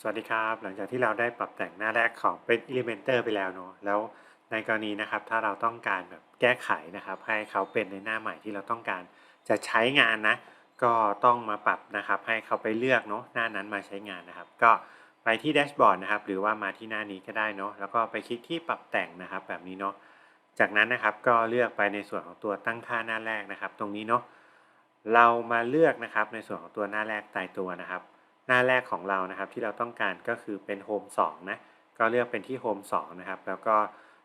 สวัสดีครับ หลังจากที่เราได้ปรับแต่งหน้าแรกของเป็น Elementor ไปแล้วเนอะแล้วในกรณีนะครับถ้าเราต้องการแบบแก้ไขนะครับ ให้เขาเป็นในหน้าใหม่ที่เราต้องการจะใช้งานนะ ก็ต้องมาปรับนะครับ ให้เขาไปเลือกเนาะหน้านั้นมาใช้งานนะครับ ก็ไปที่แดชบอร์ดนะครับ หรือว่ามาที่หน้านี้ก็ได้เนาะแล้วก็ไปคลิกที่ปรับแต่งนะครับ แบบนี้เนาะจากนั้นนะครับก็เลือกไปในส่วนของตัวตั้งค่าหน้าแรกนะครับ ตรงนี้เนาะเรามาเลือกนะครับในส่วนของตัวหน้าแรกตายตัวนะครับ หน้าแรกของเรานะครับที่เราต้องการก็คือเป็นโฮม2นะก็เลือกเป็นที่โฮม2นะครับ แล้วก็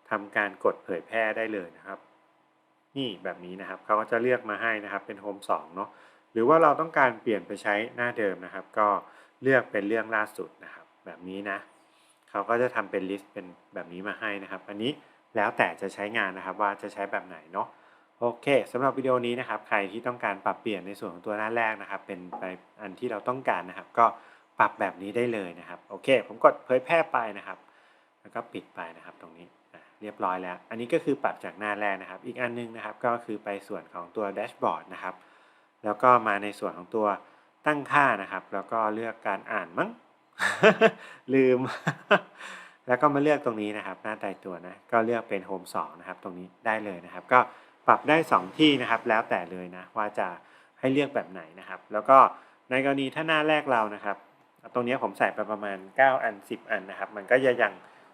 ทำการกดเผยแพร่ได้เลยนะครับ นี่แบบนี้นะครับเขาก็จะเลือกมาให้นะครับเป็นโฮม2เนาะหรือว่าเราต้องการเปลี่ยนไปใช้หน้าเดิมนะครับ ก็เลือกเป็นเรื่องล่าสุดนะครับ แบบนี้นะเขาก็จะทำเป็นลิสต์เป็นแบบนี้มาให้นะครับ อันนี้แล้วแต่จะใช้งานนะครับว่าจะใช้แบบไหนเนาะ โอเคสำหรับวิดีโอนี้นะครับ ใครที่ต้องการปรับเปลี่ยนในส่วนของตัวหน้าแรกนะครับ เป็นไปอันที่เราต้องการนะครับ ก็ปรับแบบนี้ได้เลยนะครับ โอเค ผมกดเผยแพร่ไปนะครับ แล้วก็ปิดไปนะครับตรงนี้เรียบร้อยแล้ว อันนี้ก็คือปรับจากหน้าแรกนะครับ อีกอันนึงนะครับ ก็คือไปส่วนของตัวแดชบอร์ดนะครับ แล้วก็มาในส่วนของตัวตั้งค่านะครับ แล้วก็เลือกการอ่านมั้ง ลืม แล้วก็มาเลือกตรงนี้นะครับ หน้าตายตัวนะ ก็เลือกเป็นโฮม2นะครับ ตรงนี้ได้เลยนะครับ ก็ ปรับได้ 2 ที่นะครับ แล้วแต่เลยนะว่าจะให้เลือกแบบไหนนะครับ แล้วก็ในกรณีถ้าหน้าแรกเรานะครับ ตรงนี้ผมใส่ไปประมาณ 9 อัน 10 อันนะครับ มันก็จะยัง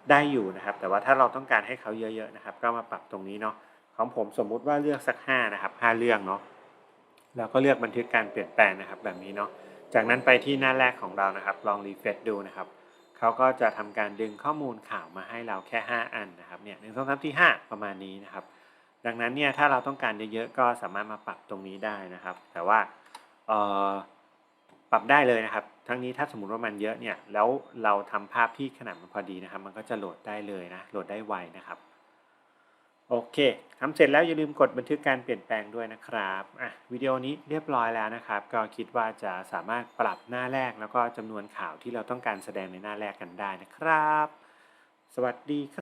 ได้อยู่นะครับ แต่ว่าถ้าเราต้องการให้เขาเยอะๆนะครับ ก็มาปรับตรงนี้เนาะของผมสมมุติว่าเลือกสัก 5 นะครับ 5 เรื่องเนาะแล้วก็เลือกบันทึกการเปลี่ยนแปลงนะครับ แบบนี้เนาะจากนั้นไปที่หน้าแรกของเรานะครับ ลองรีเฟรชดูนะครับเขาก็จะทำการดึงข้อมูลข่าวมาให้เราแค่ 5 อันนะครับเนี่ยหนึ่งสองสามที่ 5 ประมาณนี้นะครับ ดังนั้นเนี่ยถ้าเราต้องการเยอะๆก็สามารถมาปรับตรงนี้ได้นะครับ แต่ว่าปรับได้เลยนะครับ ทั้งนี้ถ้าสมมติว่ามันเยอะเนี่ยแล้วเราทำภาพที่ขนาดมันพอดีนะครับ มันก็จะโหลดได้เลยนะโหลดได้ไวนะครับโอเคทำเสร็จแล้วอย่าลืมกดบันทึกการเปลี่ยนแปลงด้วยนะครับอะวิดีโอนี้เรียบร้อยแล้วนะครับ ก็คิดว่าจะสามารถปรับหน้าแรกแล้วก็จำนวนข่าวที่เราต้องการแสดงในหน้าแรกกันได้นะครับ สวัสดีครับ